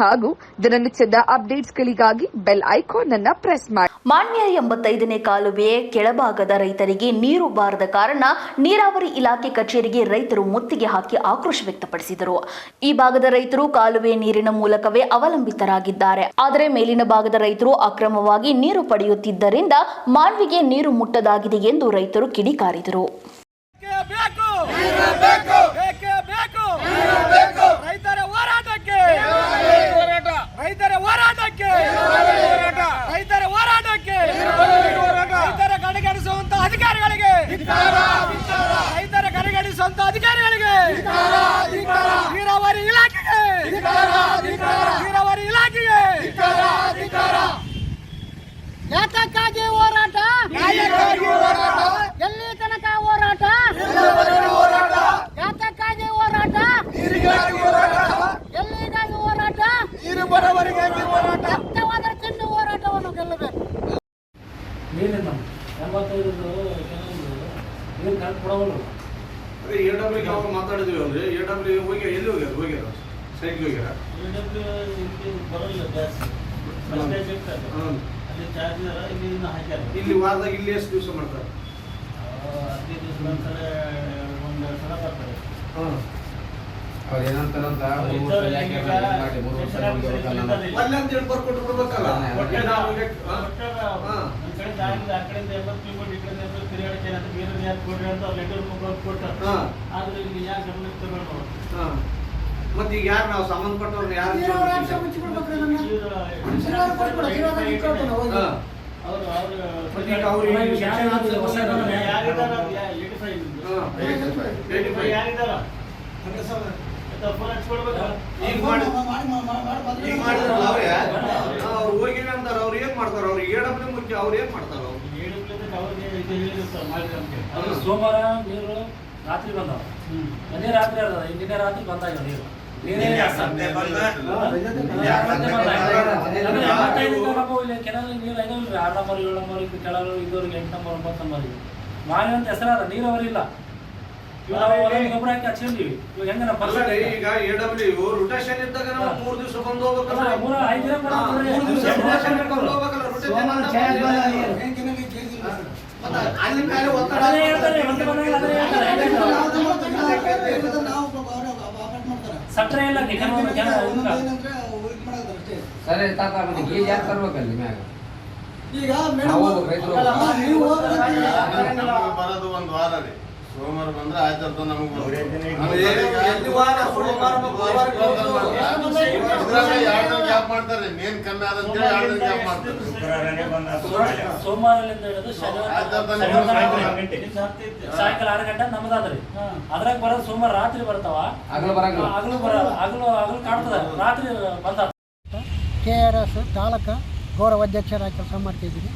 ಹಾಗೂ ದಿನನಿತ್ಯದ ಅಪ್ಡೇಟ್ಸ್ಗಳಿಗಾಗಿ ಬೆಲ್ ಐಕಾನ್ ಅನ್ನು ಪ್ರೆಸ್ ಮಾಡಿ. ಮಾನ್ಯ ಎಂಬತ್ತೈದನೇ ಕಾಲುವೆಯ ಕೆಳಭಾಗದ ರೈತರಿಗೆ ನೀರು ಬಾರದ ಕಾರಣ ನೀರಾವರಿ ಇಲಾಖೆ ಕಚೇರಿಗೆ ರೈತರು ಮುತ್ತಿಗೆ ಹಾಕಿ ಆಕ್ರೋಶ ವ್ಯಕ್ತಪಡಿಸಿದರು. ಈ ಭಾಗದ ರೈತರು ಕಾಲುವೆ ನೀರಿನ ಮೂಲಕವೇ ಅವಲಂಬಿತರಾಗಿದ್ದಾರೆ. ಆದರೆ ಮೇಲಿನ ಭಾಗದ ರೈತರು ಅಕ್ರಮವಾಗಿ ನೀರು ಪಡೆಯುತ್ತಿದ್ದರಿಂದ ಮಾನ್ವಿಗೆ ನೀರು ಮುಟ್ಟದಾಗಿದೆ ಎಂದು ರೈತರು ಕಿಡಿಕಾರಿದರು ಬೇಕೇ ಬೇಕು ಬೇಕೇ ಬೇಕು ರೈತರ ಹೋರಾಟಕ್ಕೆ ರೈತರ ಹೋರಾಟಕ್ಕೆ ರೈತರ ಹೋರಾಟಕ್ಕೆ ರೈತರ ಕಡೆಗಣಿಸುವಂತ ಅಧಿಕಾರಿಗಳಿಗೆ ರೈತರ ಕಡೆಗಣಿಸುವಂತ ಅಧಿಕಾರಿಗಳಿಗೆ ನೀರಾವರಿ ಇಲಾಖೆಗೆ ನೀರಾವರಿ ಇಲಾಖೆಗೆ ಯಾತಕ್ಕಾಗಿ ಹೋರಾಟ ನ್ಯಾಯಕ್ಕಾಗಿ ಹೋರಾಟ ಎಲ್ಲಿ ತನಕ ಹೋರಾಟ ಯಾತಕ್ಕಾಗಿ ಹೋರಾಟ ನೀರಿಗಾಗಿ ಹೋರಾಟ ಎಲ್ಲಿಗಾಗಿ ಹೋರಾಟ ನೀರು ಬರೋವರೆಗಾಗಿ ಹೋರಾಟ ಸತ್ಯವಾದ ಚಿನ್ನ ಹೋರಾಟವನ್ನು ಗೆಲ್ಲಬೇಕು ನೀರಿನ ಎಂಬತ್ತೈದು ನೀರು ಕರೆಕ್ಟ್ ಕೊಡೋರು ಅದೇ ಎ ಡಬ್ಲ್ಯೂಗೆ ಅವಾಗ ಮಾತಾಡಿದ್ವಿ ಅಂದ್ರೆ ಎ ಡಬ್ಲ್ಯೂ ಹೋಗಿ ಎಲ್ಲಿ ಹೋಗ್ಯಾರ? ಹೋಗ್ಯಾರ? ಸೈಡ್ಗೆ ಹೋಗ್ಯಾರ? ಇಲ್ಲಿ ಬರೋಲ್ಲ ಜಾಸ್ತಿ. ಅಲ್ಲಿ ಚಾರ್ಜ್ ಇಲ್ಲಿ ಹಾಕ್ಯಾರ. ಇಲ್ಲಿ ವಾರದಾಗ ಇಲ್ಲಿ ಎಷ್ಟು ದಿವಸ ಮಾಡ್ತಾರೆ? ಆ, ಹದಿನೈದು ದಿವಸ ಒಂದ್ಸಲ ಅವ್ರು ಏನಂತಾರಂತ ಮೂರು ಸಲ ಯಾಕೆ ಮಾಡಿ ಮೂರು ವರ್ಷ ಮತ್ತೆ ಈಗ ಯಾರು ನಾವು ಸಂಬಂಧಪಟ್ಟವ್ರನ್ನ ಯಾರು ಅವರು ಏನ್ ಮಾಡ್ತಾರ? ಅವ್ರು ಎ ಡಬ್ಲ್ಯೂ ಮುಖ್ಯ ಅವ್ರು ಏನ್ ಮಾಡ್ತಾರ ಸೋಮವಾರ ನೀರು ರಾತ್ರಿ ಬಂದವ ಅದೇ ರಾತ್ರಿ ಅದ ನಿನ್ನೆ ರಾತ್ರಿ ಬಂದಾಗ ನೀರು ಕೆನಲ್ ನೀರು ಐದು ಆರು ನಂಬರ್ ಏಳು ನಂಬರ್ ಇದ್ದು ಕೆಳಗೆ ಇದ್ದವ್ರಿಗೆ ಎಂಟು ನಂಬರ್ ಒಂಬತ್ತು ನಂಬರ್ ಇದೆ ಮಾವಿ ಅಂತ ಹೆಸರಾದ ನೀರಾವರಿ ಇಲ್ಲ ಗೊಬ್ಬರ ಹಾಕಿ ಇವಾಗ ಹೆಂಗ ನಮ್ಮ ಈಗ ಎ ಡಬ್ಲ್ಯೂ ರೊಟೇಷನ್ ಇದ್ದಾಗ ನಾವು ಮೂರ್ ದಿವಸ ಬಂದು ಹೋಗ್ಬೇಕಲ್ಲ ಮೂರ ಐದು ದಿನ. ಮೂರ್ ದಿವಸ ರೊಟೇಷನ್ ಇಟ್ಕೊಂಡು ಹೋಗ್ಬೇಕಲ್ಲ ಅಲ್ಲಿ ಮೇಲೆ ಒತ್ತಡ ಸಕ್ಕರೆ ಇಲ್ಲ. ಸರಿ ತಾತ ಮತ್ತೆ ಗೀಜ್ ಯಾಕೆ ತರ್ಬೇಕಲ್ಲಿ ಮ್ಯಾಗ ಈಗ ಮೇಡಮ್ ನಾವು ಬರೋದು ಒಂದು ವಾರ ರೀ. ಸೋಮವಾರ ಬಂದ್ರೆ ಆಯ್ತು ನಮಗೆ ಗ್ಯಾಪ್ ಮಾಡ್ತಾರೆ. ಮೇನ್ ಕಮ್ಮಿ ಆದಂತೇಳಿ ಎರಡು ದಿನ ಗ್ಯಾಪ್ ಮಾಡ್ತಾರೆ. ಸೋಮವಾರಲಿಂದ ಹಿಡಿದು. ಸಾಯಂಕಾಲ ಆರು ಗಂಟೆ. ನಮ್ದಾದ್ರಿ. ಅದ್ರಾಗ ಬರೋದು ಸೋಮವಾರ ರಾತ್ರಿ ಬರ್ತಾವ ಹಗಲು ಬರಲ್ಲ ಹಗಲು ಬರ ಹಗಲು ಹಗಲು ಕಾಣ್ತದ? ರಾತ್ರಿ ಬಂದ ಕೆ ಆರ್ ಎಸ್ ಚಾಲಕ ಗೌರವ ಅಧ್ಯಕ್ಷರಾಗಿ ಕೆಲಸ ಮಾಡ್ತಿದ್ದೀನಿ.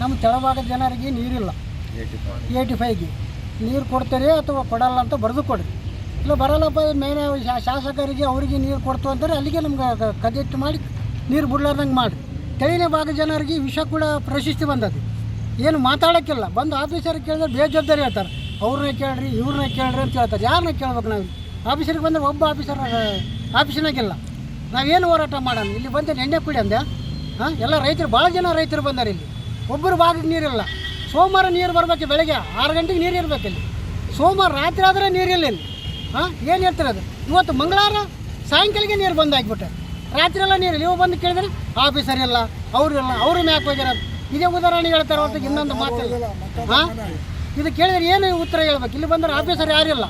ನಮ್ಮ ತೆಳಭಾಗದ ಜನರಿಗೆ ನೀರಿಲ್ಲ. ಏಯ್ಟಿ ಫೈವ್ಗೆ ನೀರು ಕೊಡ್ತೀರಿ ಅಥವಾ ಕೊಡಲ್ಲ ಅಂತ ಬರೆದು ಕೊಡಿರಿ. ಇಲ್ಲ, ಬರಲ್ಲಪ್ಪ, ಮೇನ ಶಾಸಕರಿಗೆ ಅವರಿಗೆ ನೀರು ಕೊಡ್ತು ಅಂತಾರೆ ಅಲ್ಲಿಗೆ ನಮ್ಗೆ ಕದೆಟ್ಟು ಮಾಡಿ ನೀರು ಬಿಡ್ಲಾರ್ದಂಗೆ ಮಾಡಿ ತೆಳಿನ ಭಾಗ ಜನರಿಗೆ ವಿಷ ಕೂಡ ಪ್ರಶಸ್ತಿ ಬಂದದ್ದು. ಏನು ಮಾತಾಡೋಕ್ಕಿಲ್ಲ. ಬಂದು ಆಫೀಸರ್ ಕೇಳಿದ್ರೆ ಬೇಜವಾಬ್ದಾರಿ ಹೇಳ್ತಾರೆ. ಅವ್ರನ್ನ ಕೇಳ್ರಿ, ಇವ್ರನ್ನ ಕೇಳ್ರಿ ಅಂತ ಹೇಳ್ತಾರೆ. ಯಾರನ್ನ ಕೇಳ್ಬೇಕು ನಾವು? ಆಫೀಸರಿಗೆ ಬಂದರೆ ಒಬ್ಬ ಆಫೀಸರ್, ಆಫೀಸಿನಾಗಿಲ್ಲ. ನಾವೇನು ಹೋರಾಟ ಮಾಡೋಣ? ಇಲ್ಲಿ ಬಂದು ನೆನ್ನೆ ಕುಡಿ ಅಂದೆ. ಹಾಂ? ಎಲ್ಲ ರೈತರು ಭಾಳ ಜನ ರೈತರು ಬಂದಾರೆ ಇಲ್ಲಿ. ಒಬ್ಬರು ಭಾಗಕ್ಕೆ ನೀರಿಲ್ಲ. ಸೋಮವಾರ ನೀರು ಬರಬೇಕು ಬೆಳಗ್ಗೆ, ಆರು ಗಂಟೆಗೆ ನೀರು ಇರಬೇಕು ಇಲ್ಲಿ. ಸೋಮವಾರ ರಾತ್ರಿ ಆದರೆ ನೀರಿಲ್ಲ ಇಲ್ಲಿ ಹಾಂ? ಏನು ಹೇಳ್ತಾರೆ ಅದು? ಇವತ್ತು ಮಂಗಳವಾರ, ಸಾಯಂಕಾಲಕ್ಕೆ ನೀರು ಬಂದಾಗ್ಬಿಟ್ಟೆ. ರಾತ್ರಿ ಎಲ್ಲ ನೀರು ನೀವು ಬಂದು ಕೇಳಿದ್ರೆ, ಆಫೀಸರ್ ಇಲ್ಲ, ಅವರು ಇಲ್ಲ, ಅವರು ಮ್ಯಾಕ್ ಹೋಗಿರೋದು. ಇದೇ ಉದಾಹರಣೆ ಹೇಳ್ತಾರೆ ಹೊರತು ಇನ್ನೊಂದು ಮಾತಿಲ್ಲ ಹಾಂ? ಇದು ಕೇಳಿದ್ರೆ ಏನು ಉತ್ತರ ಹೇಳ್ಬೇಕು? ಇಲ್ಲಿ ಬಂದರೆ ಆಫೀಸರ್ ಯಾರಿಲ್ಲ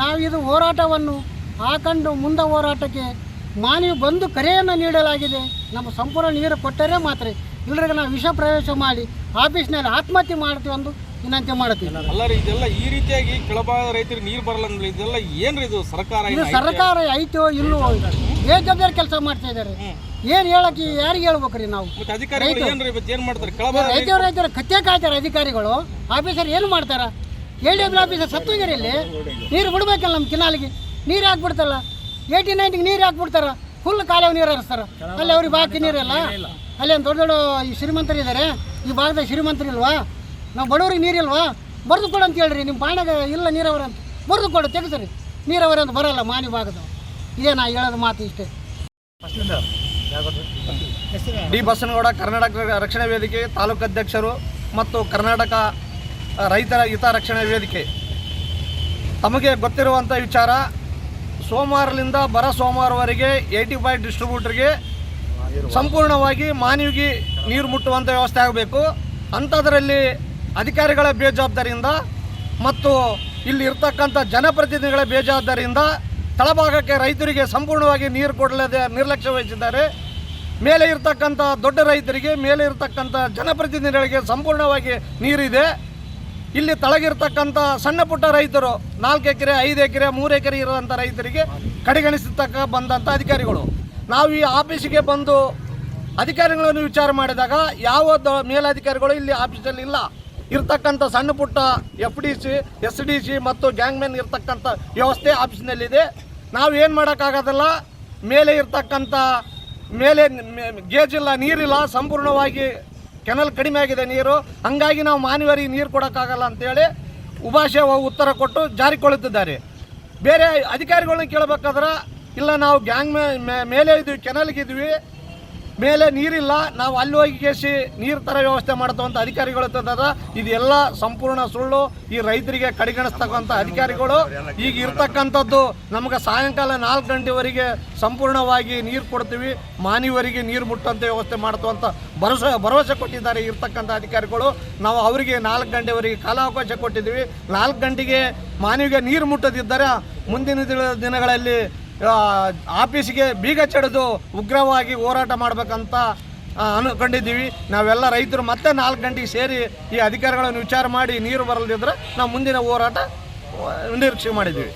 ನಾವು ಇದು ಹೋರಾಟವನ್ನು ಹಾಕೊಂಡು ಮುಂದೆ ಹೋರಾಟಕ್ಕೆ ಮಾನವಿ ಬಂದು ಕರೆಯನ್ನು ನೀಡಲಾಗಿದೆ. ನಮ್ಮ ಸಂಪೂರ್ಣ ನೀರು ಕೊಟ್ಟರೆ ಮಾತ್ರ ಇಲ್ಲರಿಗೆ ನಾವು ವಿಷ ಪ್ರವೇಶ ಮಾಡಿ ಆಫೀಸ್ನಲ್ಲಿ ಆತ್ಮಹತ್ಯೆ ಮಾಡ್ತೀವಿ ಒಂದು ವಿನಂತಿ ಮಾಡ್ತೀವಿ ಅಲ್ಲ ರೀ ಇದೆಲ್ಲ ಈ ರೀತಿಯಾಗಿ ಕೆಳಭಾಗದ ರೈತರಿಗೆ ನೀರು ಬರಲ್ಲ ಅಂದ್ರೆ ಇದೆಲ್ಲ ಏನ್ರಿ ಇದು ಸರ್ಕಾರ ಇದು ಸರ್ಕಾರ ಐತೋ ಇಲ್ಲೋ ಬೇಜವಾಬ್ದಾರಿ ಕೆಲಸ ಮಾಡ್ತಾ ಇದ್ದಾರೆ. ಏನು ಹೇಳಕ್ಕೆ ಯಾರಿಗೆ ಹೇಳ್ಬೇಕ್ರಿ ನಾವು? ರೈತರು. ರೈತರು ಕತ್ತೆ ಕಾಯ್ತಾರೆ ಅಧಿಕಾರಿಗಳು. ಆಫೀಸರ್ ಏನು ಮಾಡ್ತಾರ? ಎ ಡಿ ಎಫ್ ಆಫೀಸರ್ ಸತ್ತೋಗ್ಯಾರ ಇಲ್ಲಿ. ನೀರು ಬಿಡ್ಬೇಕಲ್ಲ ನಮ್ಮ ಕಿನಾಲಿಗೆ. ನೀರು ಹಾಕ್ಬಿಡ್ತಲ್ಲ ಏಯ್ಟಿ ನೈನ್ಟಿಗೆ ನೀರು ಹಾಕ್ಬಿಡ್ತಾರ. ಫುಲ್ ಕಾಲೇವ್ ನೀರು ಹರಿಸ್ತಾರ. ಅಲ್ಲಿ ಅವ್ರಿಗೆ ಬಾಕಿ ನೀರಿಲ್ಲ ಅಲ್ಲಿ ಒಂದು ದೊಡ್ಡ ದೊಡ್ಡ ಈ ಶ್ರೀಮಂತರು ಇದ್ದಾರೆ ಈ ಭಾಗದ ಶ್ರೀಮಂತರು ಇಲ್ವಾ? ನಾವು ಬಡವ್ರಿಗೆ ನೀರಿಲ್ವಾ ಬರೆದು ಕೊಡು ಅಂತ ಹೇಳ್ರಿ. ನಿಮ್ಮ ಪಾಣ್ಯಾಗ ಇಲ್ಲ ನೀರಾವರಿ ಅಂತ. ಬರೆದು ಕೊಡು ತೆಗಿಸ್ರಿ. ನೀರಾವರಿ ಅಂತ ಬರಲ್ಲ ಮಾನಿ ಭಾಗದ ಇದೇ ನಾ ಹೇಳೋದು ಮಾತು ಇಷ್ಟೇ. ಡಿ. ಬಸನಗೌಡ ಕರ್ನಾಟಕ ರಕ್ಷಣಾ ವೇದಿಕೆ ತಾಲೂಕು ಅಧ್ಯಕ್ಷರು ಮತ್ತು ಕರ್ನಾಟಕ ರೈತರ ಹಿತ ರಕ್ಷಣಾ ವೇದಿಕೆ. ತಮಗೆ ಗೊತ್ತಿರುವಂಥ ವಿಚಾರ ಸೋಮವಾರದಿಂದ ಬರ ಸೋಮವಾರವರೆಗೆ ಏಯ್ಟಿ ಫೈವ್ ಡಿಸ್ಟ್ರಿಬ್ಯೂಟರ್ಗೆ ಸಂಪೂರ್ಣವಾಗಿ ಮಾನವಿಗೆ ನೀರು ಮುಟ್ಟುವಂಥ ವ್ಯವಸ್ಥೆ ಆಗಬೇಕು. ಅಂಥದ್ರಲ್ಲಿ ಅಧಿಕಾರಿಗಳ ಬೇಜವಾಬ್ದಾರಿಯಿಂದ ಮತ್ತು ಇಲ್ಲಿ ಇರ್ತಕ್ಕಂಥ ಜನಪ್ರತಿನಿಧಿಗಳ ಬೇಜವಾಬ್ದಾರಿಯಿಂದ ತಳಭಾಗಕ್ಕೆ ರೈತರಿಗೆ ಸಂಪೂರ್ಣವಾಗಿ ನೀರು ಕೊಡಲದೆ ನಿರ್ಲಕ್ಷ್ಯ ವಹಿಸಿದ್ದಾರೆ. ಮೇಲೆ ಇರ್ತಕ್ಕಂಥ ದೊಡ್ಡ ರೈತರಿಗೆ, ಮೇಲೆ ಇರ್ತಕ್ಕಂಥ ಜನಪ್ರತಿನಿಧಿಗಳಿಗೆ ಸಂಪೂರ್ಣವಾಗಿ ನೀರಿದೆ. ಇಲ್ಲಿ ತಳಗಿರ್ತಕ್ಕಂಥ ಸಣ್ಣ ಪುಟ್ಟ ರೈತರು ನಾಲ್ಕು ಎಕರೆ, ಐದು ಎಕರೆ, ಮೂರು ಎಕರೆ ಇರುವಂಥ ರೈತರಿಗೆ ಕಡೆಗಣಿಸತಕ್ಕ ಬಂದಂಥ ಅಧಿಕಾರಿಗಳು. ನಾವು ಈ ಆಫೀಸಿಗೆ ಬಂದು ಅಧಿಕಾರಿಗಳನ್ನು ವಿಚಾರ ಮಾಡಿದಾಗ ಯಾವ ಮೇಲಧಿಕಾರಿಗಳು ಇಲ್ಲಿ ಆಫೀಸಲ್ಲಿ ಇಲ್ಲ. ಇರ್ತಕ್ಕಂಥ ಸಣ್ಣ ಪುಟ್ಟ F D C, S D C ಮತ್ತು ಗ್ಯಾಂಗ್ಮೆನ್ ಇರ್ತಕ್ಕಂಥ ವ್ಯವಸ್ಥೆ ಆಫೀಸ್ನಲ್ಲಿದೆ. ನಾವು ಏನು ಮಾಡೋಕ್ಕಾಗೋದಿಲ್ಲ. ಮೇಲೆ ಇರ್ತಕ್ಕಂಥ ಮೇಲೆ ಗೇಜ್ ಇಲ್ಲ, ನೀರಿಲ್ಲ, ಸಂಪೂರ್ಣವಾಗಿ ಕೆನಲ್ ಕಡಿಮೆ ಆಗಿದೆ ನೀರು. ಹಂಗಾಗಿ ನಾವು ಮಾನವರಿಗೆ ನೀರು ಕೊಡೋಕ್ಕಾಗಲ್ಲ ಅಂತೇಳಿ ಉಭಾಷೆ ಉತ್ತರ ಕೊಟ್ಟು ಜಾರಿಕೊಳ್ಳುತ್ತಿದ್ದಾರೆ ಬೇರೆ ಅಧಿಕಾರಿಗಳನ್ನ ಕೇಳಬೇಕಾದ್ರೆ, ಇಲ್ಲ ನಾವು ಗ್ಯಾಂಗ್ ಮೇಲೆ ಇದ್ವಿ ಕೆನಲ್ಗಿದ್ವಿ ಮೇಲೆ ನೀರಿಲ್ಲ, ನಾವು ಅಲ್ಲಿ ಹೋಗಿ ಕೇಸಿ ನೀರು ತರ ವ್ಯವಸ್ಥೆ ಮಾಡ್ತವಂತ ಅಧಿಕಾರಿಗಳು ಇರ್ತದ ಇದೆಲ್ಲ ಸಂಪೂರ್ಣ ಸುಳ್ಳು. ಈ ರೈತರಿಗೆ ಕಡೆಗಣಿಸ್ತಕ್ಕಂಥ ಅಧಿಕಾರಿಗಳು. ಈಗ ಇರ್ತಕ್ಕಂಥದ್ದು ನಮಗೆ ಸಾಯಂಕಾಲ ನಾಲ್ಕು ಗಂಟೆವರೆಗೆ ಸಂಪೂರ್ಣವಾಗಿ ನೀರು ಕೊಡ್ತೀವಿ. ಮಾನಿವರಿಗೆ ನೀರು ಮುಟ್ಟಂತ ವ್ಯವಸ್ಥೆ ಮಾಡ್ತವಂತ ಭರವಸೆ ಭರವಸೆ ಕೊಟ್ಟಿದ್ದಾರೆ ಇರ್ತಕ್ಕಂಥ ಅಧಿಕಾರಿಗಳು. ನಾವು ಅವರಿಗೆ ನಾಲ್ಕು ಗಂಟೆವರೆಗೆ ಕಾಲಾವಕಾಶ ಕೊಟ್ಟಿದ್ದೀವಿ. ನಾಲ್ಕು ಗಂಟೆಗೆ ಮಾನವಿಗೆ ನೀರು ಮುಟ್ಟದಿದ್ದರೆ ಮುಂದಿನ ದಿನ- ದಿನಗಳಲ್ಲಿ ಆಫೀಸಿಗೆ ಬೀಗ ಚಡಿದು ಉಗ್ರವಾಗಿ ಹೋರಾಟ ಮಾಡಬೇಕಂತ ಅನ್ಕೊಂಡಿದ್ದೀವಿ ನಾವೆಲ್ಲ ರೈತರು ಮತ್ತೆ ನಾಲ್ಕು ಗಂಟೆಗೆ ಸೇರಿ ಈ ಅಧಿಕಾರಿಗಳನ್ನು ವಿಚಾರ ಮಾಡಿ ನೀರು ಬರಲ್ದಿದ್ರೆ ನಾವು ಮುಂದಿನ ಹೋರಾಟ ನಿರೀಕ್ಷೆ ಮಾಡಿದ್ದೀವಿ.